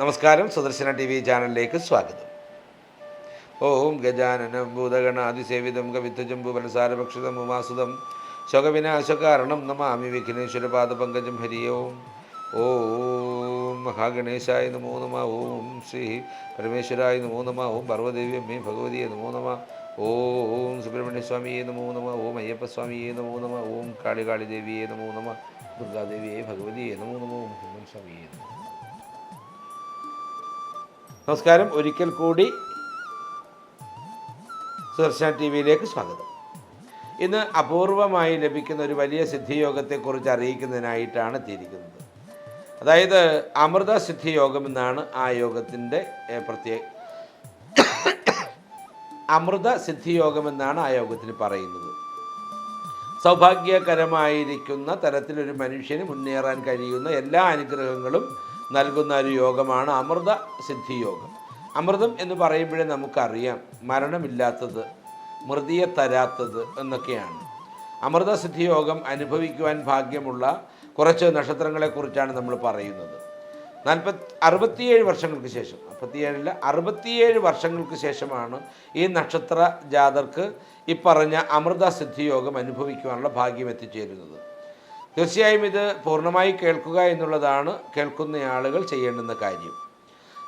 നമസ്കാരം. Sudarshana T V ചാനലിലേക്ക് സ്വാഗതം. ഓം ഗജാനനം ഭൂതഗണാതിസേവിതം കവിത്വജംബു പരസാരഭക്ഷിതം ഉമാസുതം ശോകവിനാശകാരണം നമാമി വിഘ്നേശ്വര പാദപങ്കജം ഹരി ഓം. ഓം മഹാഗണേശായ നമോ നമ. ഓം ശ്രീ പരമേശ്വരായ നമോ നമ. ഓം പർവദേവി അമ്മേ ഭഗവതിയെ നമോ നമ. ഓം സുബ്രഹ്മണ്യസ്വാമിയെ നമോ നമ. ഓം അയ്യപ്പസ്വാമിയെ നമോ നമ. ഓം കാളികാളിദേവിയെ നമോ നമ. ദുർഗാദേവിയെ ഭഗവതിയെ നമോ നമോ. ഓം ഹനുമൻ സ്വാമിയെ നമോ. നമസ്കാരം. ഒരിക്കൽ കൂടി സുദർശന ടി വിയിലേക്ക് സ്വാഗതം. ഇന്ന് അപൂർവമായി ലഭിക്കുന്ന ഒരു വലിയ സിദ്ധിയോഗത്തെക്കുറിച്ച് അറിയിക്കുന്നതിനായിട്ടാണ് എത്തിയിരിക്കുന്നത്. അതായത് അമൃത സിദ്ധിയോഗം എന്നാണ് ആ യോഗത്തിന്റെ പ്രത്യേക അമൃത സിദ്ധിയോഗം എന്നാണ് ആ യോഗത്തിന് പറയുന്നത്. സൗഭാഗ്യകരമായിരിക്കുന്ന തരത്തിലൊരു മനുഷ്യന് മുന്നേറാൻ കഴിയുന്ന എല്ലാ അനുഗ്രഹങ്ങളും നൽകുന്ന ഒരു യോഗമാണ് അമൃത സിദ്ധി യോഗം. അമൃതം എന്ന് പറയുമ്പോഴേ നമുക്കറിയാം മരണമില്ലാത്തത് മൃതിയെ തരാത്തത് എന്നൊക്കെയാണ്. അമൃത സിദ്ധി യോഗം അനുഭവിക്കുവാൻ ഭാഗ്യമുള്ള കുറച്ച് നക്ഷത്രങ്ങളെക്കുറിച്ചാണ് നമ്മൾ പറയുന്നത്. നാൽപ്പത്തി അറുപത്തിയേഴ് വർഷങ്ങൾക്ക് ശേഷം അറുപത്തിയേഴില്ല അറുപത്തിയേഴ് വർഷങ്ങൾക്ക് ശേഷമാണ് ഈ നക്ഷത്ര ജാതർക്ക് ഈ പറഞ്ഞ അമൃത സിദ്ധി യോഗം അനുഭവിക്കുവാനുള്ള ഭാഗ്യം എത്തിച്ചേരുന്നത്. തീർച്ചയായും ഇത് പൂർണമായി കേൾക്കുക എന്നുള്ളതാണ് കേൾക്കുന്ന ആളുകൾ ചെയ്യേണ്ടുന്ന കാര്യം.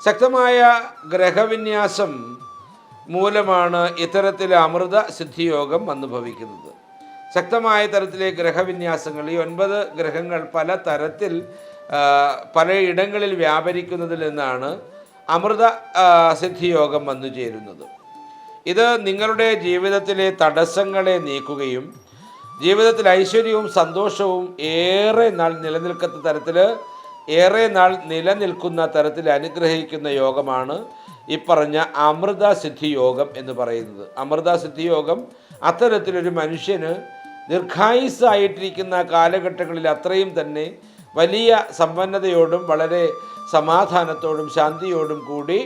ശക്തമായ ഗ്രഹവിന്യാസം മൂലമാണ് ഇത്തരത്തിൽ അമൃത സിദ്ധിയോഗം അനുഭവിക്കുന്നത് ഭവിക്കുന്നത് ശക്തമായ തരത്തിലെ ഗ്രഹവിന്യാസങ്ങൾ ഈ ഒൻപത് ഗ്രഹങ്ങൾ പല തരത്തിൽ പല പലയിടങ്ങളിൽ വ്യാപരിക്കുന്നതിൽ നിന്നാണ് അമൃത സിദ്ധിയോഗം വന്നു ചേരുന്നത് ഇത് നിങ്ങളുടെ ജീവിതത്തിലെ തടസ്സങ്ങളെ നീക്കുകയും ജീവിതത്തിൽ ഐശ്വര്യവും സന്തോഷവും ഏറെ നാൾ നിലനിൽക്കുന്ന തരത്തിൽ ഏറെ നാൾ നിലനിൽക്കുന്ന തരത്തിൽ അനുഗ്രഹിക്കുന്ന യോഗമാണ് ഈ പറഞ്ഞ അമൃത സിദ്ധി യോഗം എന്ന് പറയുന്നത്. അമൃത സിദ്ധി യോഗം അത്തരത്തിലൊരു മനുഷ്യന് ദീർഘായുസ്സായിട്ടിരിക്കുന്ന കാലഘട്ടങ്ങളിൽ അത്രയും തന്നെ വലിയ സമ്പന്നതയോടും വളരെ സമാധാനത്തോടും ശാന്തിയോടും കൂടി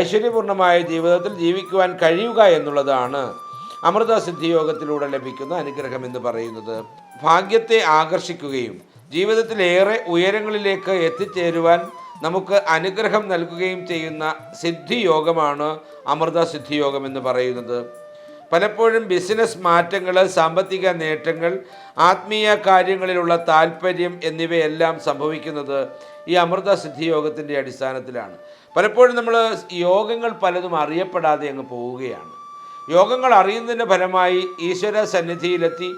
ഐശ്വര്യപൂർണമായ ജീവിതത്തിൽ ജീവിക്കുവാൻ കഴിയുക എന്നുള്ളതാണ്. അമൃത സിദ്ധിയോഗത്തിലൂടെ ലഭിക്കുന്ന അനുഗ്രഹം എന്ന് പറയുന്നത് ഭാഗ്യത്തെ ആകർഷിക്കുകയും ജീവിതത്തിലേറെ ഉയരങ്ങളിലേക്ക് എത്തിച്ചേരുവാൻ നമുക്ക് അനുഗ്രഹം നൽകുകയും ചെയ്യുന്ന സിദ്ധിയോഗമാണ് അമൃത സിദ്ധിയോഗം എന്ന് പറയുന്നത്. പലപ്പോഴും ബിസിനസ് മാറ്റങ്ങൾ സാമ്പത്തിക നേട്ടങ്ങൾ ആത്മീയ കാര്യങ്ങളിലുള്ള താല്പര്യം എന്നിവയെല്ലാം സംഭവിക്കുന്നത് ഈ അമൃത സിദ്ധിയോഗത്തിന്റെ അടിസ്ഥാനത്തിലാണ്. പലപ്പോഴും നമ്മൾ യോഗങ്ങൾ പലതും അറിയപ്പെടാതെ അങ്ങ് പോവുകയാണ്. യോഗങ്ങൾ അറിയുന്നതിന്റെ ഫലമായി ഈശ്വര സന്നിധിയിലെത്തി.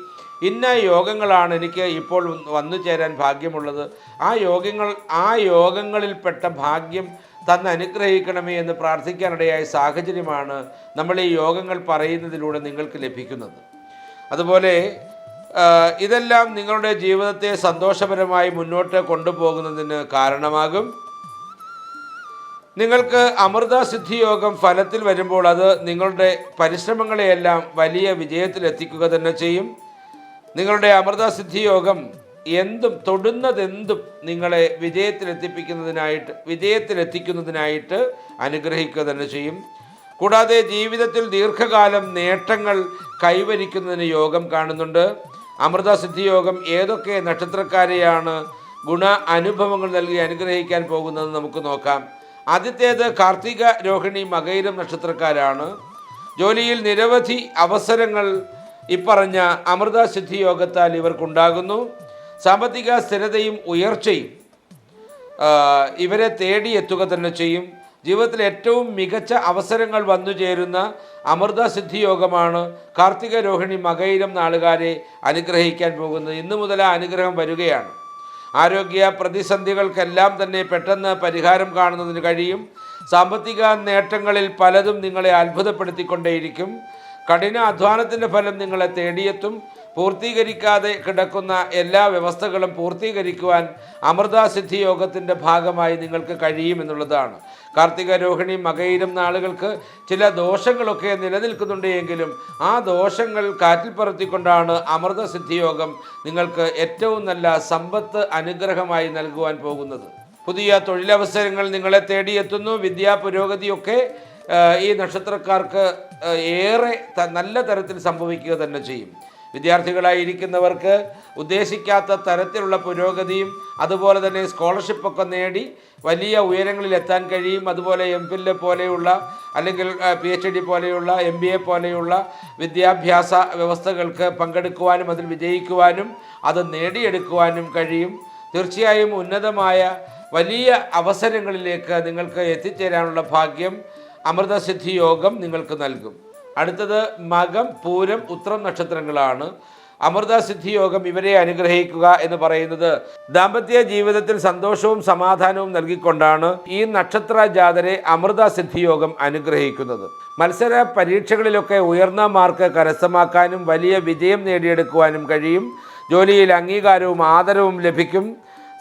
ഇന്ന യോഗങ്ങളാണ് എനിക്ക് ഇപ്പോൾ വന്നു ചേരാൻ ഭാഗ്യമുള്ളത്. ആ യോഗങ്ങൾ ആ യോഗങ്ങളിൽപ്പെട്ട ഭാഗ്യം തന്ന് അനുഗ്രഹിക്കണമേ എന്ന് പ്രാർത്ഥിക്കാനിടയായ സാഹചര്യമാണ് നമ്മൾ ഈ യോഗങ്ങൾ പറയുന്നതിലൂടെ നിങ്ങൾക്ക് ലഭിക്കുന്നത്. അതുപോലെ ഇതെല്ലാം നിങ്ങളുടെ ജീവിതത്തെ സന്തോഷപരമായി മുന്നോട്ട് കൊണ്ടുപോകുന്നതിന് കാരണമാകും. നിങ്ങൾക്ക് അമൃത സിദ്ധി യോഗം ഫലത്തിൽ വരുമ്പോൾ അത് നിങ്ങളുടെ പരിശ്രമങ്ങളെയെല്ലാം വലിയ വിജയത്തിലെത്തിക്കുക തന്നെ ചെയ്യും. നിങ്ങളുടെ അമൃത സിദ്ധി യോഗം എന്തും തൊടുന്നതെന്തും നിങ്ങളെ വിജയത്തിലെത്തിപ്പിക്കുന്നതിനായിട്ട് വിജയത്തിലെത്തിക്കുന്നതിനായിട്ട് അനുഗ്രഹിക്കുക തന്നെ ചെയ്യും. കൂടാതെ ജീവിതത്തിൽ ദീർഘകാലം നേട്ടങ്ങൾ കൈവരിക്കുന്നതിന് യോഗം കാണുന്നുണ്ട്. അമൃത സിദ്ധി യോഗം ഏതൊക്കെ നക്ഷത്രക്കാരെയാണ് ഗുണ അനുഭവങ്ങൾ നൽകി അനുഗ്രഹിക്കാൻ പോകുന്നത് നമുക്ക് നോക്കാം. ആദ്യത്തേത് കാർത്തിക രോഹിണി മകൈരം നക്ഷത്രക്കാരാണ്. ജോലിയിൽ നിരവധി അവസരങ്ങൾ ഇപ്പറഞ്ഞ അമൃത സിദ്ധി യോഗത്താൽ ഇവർക്കുണ്ടാകുന്നു. സാമ്പത്തിക സ്ഥിരതയും ഉയർച്ചയും ഇവരെ തേടിയെത്തുക തന്നെ ചെയ്യും. ജീവിതത്തിൽ ഏറ്റവും മികച്ച അവസരങ്ങൾ വന്നു ചേരുന്ന അമൃത സിദ്ധി യോഗമാണ് കാർത്തിക രോഹിണി മകയിലും നാളുകാരെ അനുഗ്രഹിക്കാൻ പോകുന്നത്. ഇന്നു മുതൽ ആ അനുഗ്രഹം വരികയാണ്. ആരോഗ്യ പ്രതിസന്ധികൾക്കെല്ലാം തന്നെ പെട്ടെന്ന് പരിഹാരം കാണുന്നതിന് കഴിയും. സാമ്പത്തിക നേട്ടങ്ങളിൽ പലതും നിങ്ങളെ അത്ഭുതപ്പെടുത്തിക്കൊണ്ടേയിരിക്കും. കഠിന അധ്വാനത്തിന്റെ ഫലം നിങ്ങളെ തേടിയെത്തും. പൂർത്തീകരിക്കാതെ കിടക്കുന്ന എല്ലാ വ്യവസ്ഥകളും പൂർത്തീകരിക്കുവാൻ അമൃത സിദ്ധി യോഗത്തിന്റെ ഭാഗമായി നിങ്ങൾക്ക് കഴിയുമെന്നുള്ളതാണ് കാർത്തിക രോഹിണി മകയിലും നാളുകൾക്ക് ചില ദോഷങ്ങളൊക്കെ നിലനിൽക്കുന്നുണ്ട് എങ്കിലും ആ ദോഷങ്ങൾ കാറ്റിൽ പറത്തിക്കൊണ്ടാണ് അമൃത സിദ്ധി യോഗം നിങ്ങൾക്ക് ഏറ്റവും നല്ല സമ്പത്ത് അനുഗ്രഹമായി നൽകുവാൻ പോകുന്നത്. പുതിയ തൊഴിലവസരങ്ങൾ നിങ്ങളെ തേടിയെത്തുന്നു. വിദ്യാ പുരോഗതിയൊക്കെ ഈ നക്ഷത്രക്കാർക്ക് ഏറെ നല്ല തരത്തിൽ സംഭവിക്കുക തന്നെ ചെയ്യും. വിദ്യാർത്ഥികളായിരിക്കുന്നവർക്ക് ഉദ്ദേശിക്കാത്ത തരത്തിലുള്ള പുരോഗതിയും അതുപോലെ തന്നെ സ്കോളർഷിപ്പൊക്കെ നേടി വലിയ ഉയരങ്ങളിൽ എത്താൻ കഴിയും. അതുപോലെ എം ഫിൽ പോലെയുള്ള അല്ലെങ്കിൽ പി എച്ച് ഡി പോലെയുള്ള എം ബി എ പോലെയുള്ള വിദ്യാഭ്യാസ വ്യവസ്ഥകൾക്ക് പങ്കെടുക്കുവാനും അതിൽ വിജയിക്കുവാനും അത് നേടിയെടുക്കുവാനും കഴിയും. തീർച്ചയായും ഉന്നതമായ വലിയ അവസരങ്ങളിലേക്ക് നിങ്ങൾക്ക് എത്തിച്ചേരാനുള്ള ഭാഗ്യം അമൃതസിദ്ധി യോഗം നിങ്ങൾക്ക് നൽകും. അടുത്തത് മകം പൂരം ഉത്രം നക്ഷത്രങ്ങളാണ്. അമൃത സിദ്ധി യോഗം ഇവരെ അനുഗ്രഹിക്കുക എന്ന് പറയുന്നത് ദാമ്പത്യ ജീവിതത്തിൽ സന്തോഷവും സമാധാനവും നൽകിക്കൊണ്ടാണ് ഈ നക്ഷത്ര ജാതരെ അമൃത സിദ്ധി യോഗം അനുഗ്രഹിക്കുന്നത്. മത്സര പരീക്ഷകളിലൊക്കെ ഉയർന്ന മാർക്ക് കരസ്ഥമാക്കാനും വലിയ വിജയം നേടിയെടുക്കുവാനും കഴിയും. ജോലിയിൽ അംഗീകാരവും ആദരവും ലഭിക്കും.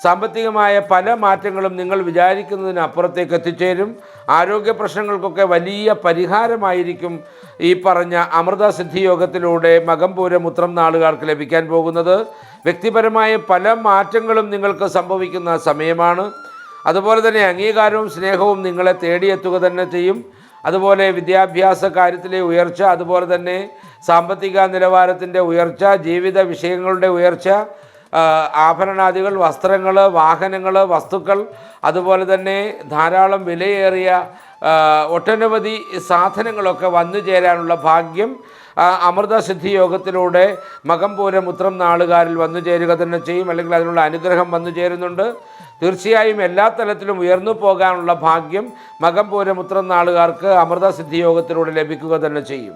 സാമ്പത്തികമായ പല മാറ്റങ്ങളും നിങ്ങൾ വിചാരിക്കുന്നതിന് അപ്പുറത്തേക്ക് എത്തിച്ചേരും. ആരോഗ്യ പ്രശ്നങ്ങൾക്കൊക്കെ വലിയ പരിഹാരമായിരിക്കും ഈ പറഞ്ഞ അമൃത സിദ്ധി യോഗത്തിലൂടെ മകംപൂരം മുത്രം നാളുകാർക്ക് ലഭിക്കാൻ പോകുന്നത്. വ്യക്തിപരമായ പല മാറ്റങ്ങളും നിങ്ങൾക്ക് സംഭവിക്കുന്ന സമയമാണ്. അതുപോലെ തന്നെ അംഗീകാരവും സ്നേഹവും നിങ്ങളെ തേടിയെത്തുക തന്നെ ചെയ്യും. അതുപോലെ വിദ്യാഭ്യാസ കാര്യത്തിലെ ഉയർച്ച അതുപോലെ തന്നെ സാമ്പത്തിക നിലവാരത്തിന്റെ ഉയർച്ച ജീവിത വിഷയങ്ങളുടെ ഉയർച്ച ആഭരണാദികൾ വസ്ത്രങ്ങൾ വാഹനങ്ങൾ വസ്തുക്കൾ അതുപോലെ തന്നെ ധാരാളം വിലയേറിയ ഒട്ടനവധി സാധനങ്ങളൊക്കെ വന്നു ചേരാനുള്ള ഭാഗ്യം ആ, അമൃത സിദ്ധി യോഗത്തിലൂടെ മകംപൂരം ഉത്രം നാളുകാരിൽ വന്നു ചേരുക തന്നെ ചെയ്യും അല്ലെങ്കിൽ അതിനുള്ള അനുഗ്രഹം വന്നു ചേരുന്നുണ്ട്. തീർച്ചയായും എല്ലാ തലത്തിലും ഉയർന്നു പോകാനുള്ള ഭാഗ്യം മകംപൂരം ഉത്രം നാളുകാർക്ക് അമൃത സിദ്ധി യോഗത്തിലൂടെ ലഭിക്കുക തന്നെ ചെയ്യും.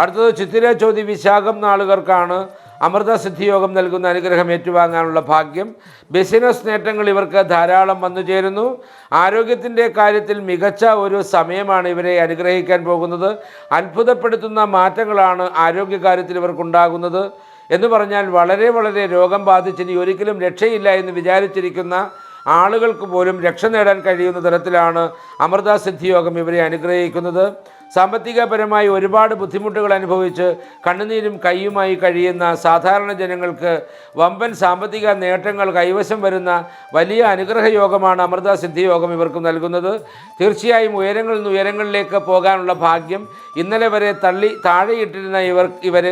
അടുത്തത് ചിത്തിര ചോതി വിശാഖം നാളുകാർക്കാണ്. അമൃത സിദ്ധിയോഗം നൽകുന്ന അനുഗ്രഹം ഏറ്റുവാങ്ങാനുള്ള ഭാഗ്യം ബിസിനസ് നേട്ടങ്ങൾ ഇവർക്ക് ധാരാളം വന്നു ചേരുന്നു. ആരോഗ്യത്തിന്റെ കാര്യത്തിൽ മികച്ച ഒരു സമയമാണ് ഇവരെ അനുഗ്രഹിക്കാൻ പോകുന്നത്. അത്ഭുതപ്പെടുത്തുന്ന മാറ്റങ്ങളാണ് ആരോഗ്യകാര്യത്തിൽ ഇവർക്കുണ്ടാകുന്നത്. എന്ന് പറഞ്ഞാൽ വളരെ വളരെ രോഗം ബാധിച്ചിനി ഒരിക്കലും രക്ഷയില്ല എന്ന് വിചാരിച്ചിരിക്കുന്ന ആളുകൾക്ക് പോലും രക്ഷ നേടാൻ കഴിയുന്ന തരത്തിലാണ് അമൃത സിദ്ധിയോഗം ഇവരെ അനുഗ്രഹിക്കുന്നത്. സാമ്പത്തികപരമായി ഒരുപാട് ബുദ്ധിമുട്ടുകൾ അനുഭവിച്ച് കണ്ണുനീരും കൈയുമായി കഴിയുന്ന സാധാരണ ജനങ്ങൾക്ക് വമ്പൻ സാമ്പത്തിക നേട്ടങ്ങൾ കൈവശം വരുന്ന വലിയ അനുഗ്രഹ യോഗമാണ് അമൃത സിദ്ധി യോഗം ഇവർക്ക് നൽകുന്നത്. തീർച്ചയായും ഉയരങ്ങളിൽ നിന്ന് ഉയരങ്ങളിലേക്ക് പോകാനുള്ള ഭാഗ്യം ഇന്നലെ വരെ തള്ളി താഴെയിട്ടിരുന്ന ഇവർ ഇവർ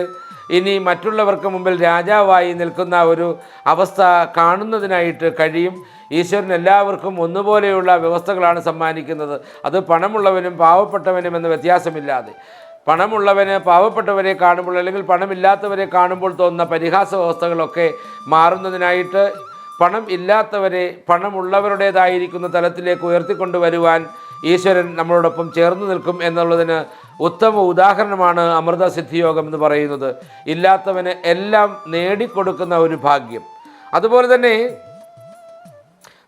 ഇനി മറ്റുള്ളവർക്ക് മുമ്പിൽ രാജാവായി നിൽക്കുന്ന ഒരു അവസ്ഥ കാണുന്നതിനായിട്ട് കഴിയും. ഈശ്വരൻ എല്ലാവർക്കും ഒന്നുപോലെയുള്ള വ്യവസ്ഥകളാണ് സമ്മാനിക്കുന്നത്. അത് പണമുള്ളവനും പാവപ്പെട്ടവനും എന്ന വ്യത്യാസമില്ലാതെ. പണമുള്ളവന് പാവപ്പെട്ടവരെ കാണുമ്പോൾ അല്ലെങ്കിൽ പണമില്ലാത്തവരെ കാണുമ്പോൾ തോന്നുന്ന പരിഹാസ വ്യവസ്ഥകളൊക്കെ മാറുന്നതിനായിട്ട് പണം ഇല്ലാത്തവരെ പണമുള്ളവരുടേതായിരിക്കുന്ന തലത്തിലേക്ക് ഉയർത്തിക്കൊണ്ടുവരുവാൻ ഈശ്വരൻ നമ്മളോടൊപ്പം ചേർന്ന് നിൽക്കും എന്നുള്ളതിന് ഉത്തമ ഉദാഹരണമാണ് അമൃത സിദ്ധിയോഗം എന്ന് പറയുന്നത്. ഇല്ലാത്തവന് എല്ലാം നേടിക്കൊടുക്കുന്ന ഒരു ഭാഗ്യം. അതുപോലെ തന്നെ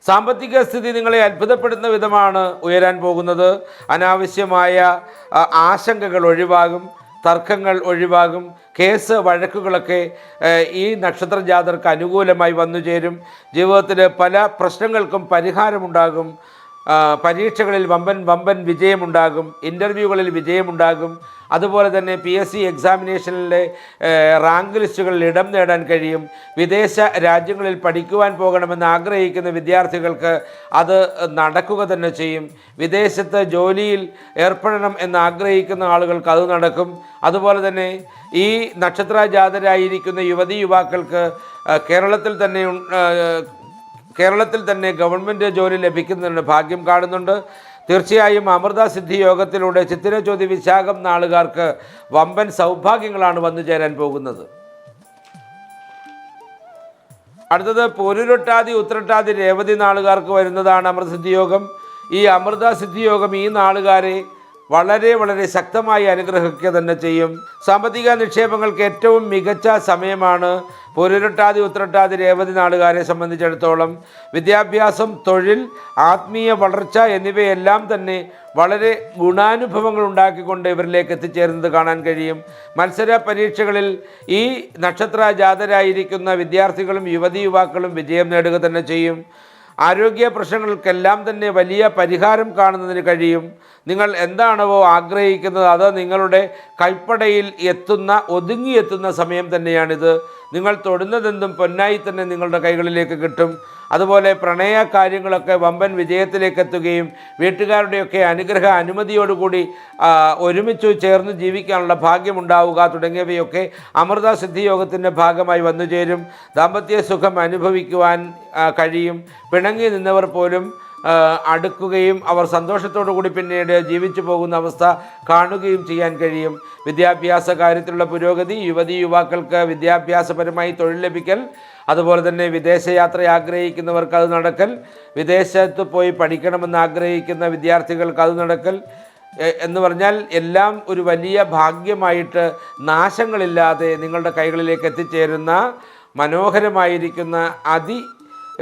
സാമ്പത്തിക സ്ഥിതി നിങ്ങളെ അത്ഭുതപ്പെടുന്ന വിധമാണ് ഉയരാൻ പോകുന്നത്. അനാവശ്യമായ ആശങ്കകൾ ഒഴിവാകും തർക്കങ്ങൾ ഒഴിവാകും കേസ് വഴക്കുകളൊക്കെ ഈ നക്ഷത്ര ജാതർക്ക് അനുകൂലമായി വന്നു ചേരും ജീവിതത്തിൽ പല പ്രശ്നങ്ങൾക്കും പരിഹാരമുണ്ടാകും. പരീക്ഷകളിൽ വമ്പൻ വമ്പൻ വിജയമുണ്ടാകും ഇന്റർവ്യൂകളിൽ വിജയമുണ്ടാകും. അതുപോലെ തന്നെ പി എസ് സി എക്സാമിനേഷനിലെ റാങ്ക് ലിസ്റ്റുകളിൽ ഇടം നേടാൻ കഴിയും. വിദേശ രാജ്യങ്ങളിൽ പഠിക്കുവാൻ പോകണമെന്ന് ആഗ്രഹിക്കുന്ന വിദ്യാർത്ഥികൾക്ക് അത് നടക്കുക തന്നെ ചെയ്യും. വിദേശത്ത് ജോലിയിൽ ഏർപ്പെടണം എന്ന് ആഗ്രഹിക്കുന്ന ആളുകൾക്ക് അത് നടക്കും. അതുപോലെ തന്നെ ഈ നക്ഷത്ര ജാതരായിരിക്കുന്ന യുവതി യുവാക്കൾക്ക് കേരളത്തിൽ തന്നെ കേരളത്തിൽ തന്നെ ഗവൺമെന്റ് ജോലി ലഭിക്കുന്നതിന് ഭാഗ്യം കാണുന്നുണ്ട്. തീർച്ചയായും അമൃത സിദ്ധി യോഗത്തിലൂടെ ചിത്തിരജ്യോതി വിശാഖം നാളുകാർക്ക് വമ്പൻ സൗഭാഗ്യങ്ങളാണ് വന്നു ചേരാൻ പോകുന്നത്. അടുത്തത് പൊരുരൊട്ടാതി ഉത്രട്ടാതി രേവതി നാളുകാർക്ക് വരുന്നതാണ് അമൃതസിദ്ധി യോഗം. ഈ അമൃത സിദ്ധി യോഗം ഈ നാളുകാരെ വളരെ വളരെ ശക്തമായി അനുഗ്രഹിക്കുക തന്നെ ചെയ്യും. സാമ്പത്തിക നിക്ഷേപങ്ങൾക്ക് ഏറ്റവും മികച്ച സമയമാണ് പൊരുരട്ടാതി ഉത്രട്ടാതി രേവതി നാളുകാരെ സംബന്ധിച്ചിടത്തോളം. വിദ്യാഭ്യാസം തൊഴിൽ ആത്മീയ വളർച്ച എന്നിവയെല്ലാം തന്നെ വളരെ ഗുണാനുഭവങ്ങൾ ഉണ്ടാക്കിക്കൊണ്ട് ഇവരിലേക്ക് എത്തിച്ചേരുന്നത് കാണാൻ കഴിയും. മത്സര പരീക്ഷകളിൽ ഈ നക്ഷത്ര ജാതരായിരിക്കുന്ന വിദ്യാർത്ഥികളും യുവതി യുവാക്കളും വിജയം നേടുക തന്നെ ചെയ്യും. ആരോഗ്യ പ്രശ്നങ്ങൾക്കെല്ലാം തന്നെ വലിയ പരിഹാരം കാണുന്നതിന് കഴിയും. നിങ്ങൾ എന്താണോ ആഗ്രഹിക്കുന്നത് അത് നിങ്ങളുടെ കൈപ്പടയിൽ എത്തുന്ന ഒതുങ്ങിയെത്തുന്ന സമയം തന്നെയാണിത്. നിങ്ങൾ തൊടുന്നതെന്തും പൊന്നായി തന്നെ നിങ്ങളുടെ കൈകളിലേക്ക് കിട്ടും. അതുപോലെ പ്രണയ കാര്യങ്ങളൊക്കെ വമ്പൻ വിജയത്തിലേക്ക് എത്തുകയും വീട്ടുകാരുടെയൊക്കെ അനുഗ്രഹ അനുമതിയോടുകൂടി ഒരുമിച്ച് ചേർന്ന് ജീവിക്കാനുള്ള ഭാഗ്യമുണ്ടാവുക തുടങ്ങിയവയൊക്കെ അമൃത സിദ്ധി യോഗത്തിന്റെ ഭാഗമായി വന്നു ചേരും ദാമ്പത്യ സുഖം അനുഭവിക്കുവാൻ കഴിയും. പിണങ്ങി നിന്നവർ പോലും അടുക്കുകയും അവർ സന്തോഷത്തോടു കൂടി പിന്നീട് ജീവിച്ചു പോകുന്ന അവസ്ഥ കാണുകയും ചെയ്യാൻ കഴിയും. വിദ്യാഭ്യാസ കാര്യത്തിലുള്ള പുരോഗതി യുവതി യുവാക്കൾക്ക് വിദ്യാഭ്യാസപരമായി തൊഴിൽ ലഭിക്കൽ അതുപോലെ തന്നെ വിദേശയാത്ര ആഗ്രഹിക്കുന്നവർക്ക് അത് നടക്കൽ വിദേശത്ത് പോയി പഠിക്കണമെന്ന് ആഗ്രഹിക്കുന്ന വിദ്യാർത്ഥികൾക്ക് അത് നടക്കൽ എന്ന് പറഞ്ഞാൽ എല്ലാം ഒരു വലിയ ഭാഗ്യമായിട്ട് നാശങ്ങളില്ലാതെ നിങ്ങളുടെ കൈകളിലേക്ക് എത്തിച്ചേരുന്ന മനോഹരമായിരിക്കുന്ന അതി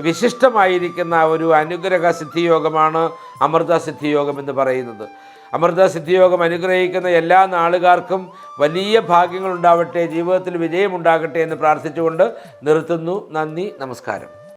വിശിഷ്ടമായിരിക്കുന്ന ഒരു അനുഗ്രഹ സിദ്ധിയോഗമാണ് അമൃത സിദ്ധിയോഗം എന്ന് പറയുന്നത്. അമൃത സിദ്ധിയോഗം അനുഗ്രഹിക്കുന്ന എല്ലാ നാളുകാർക്കും വലിയ ഭാഗ്യങ്ങളുണ്ടാവട്ടെ ജീവിതത്തിൽ വിജയമുണ്ടാകട്ടെ എന്ന് പ്രാർത്ഥിച്ചുകൊണ്ട് നിർത്തുന്നു. നന്ദി നമസ്കാരം.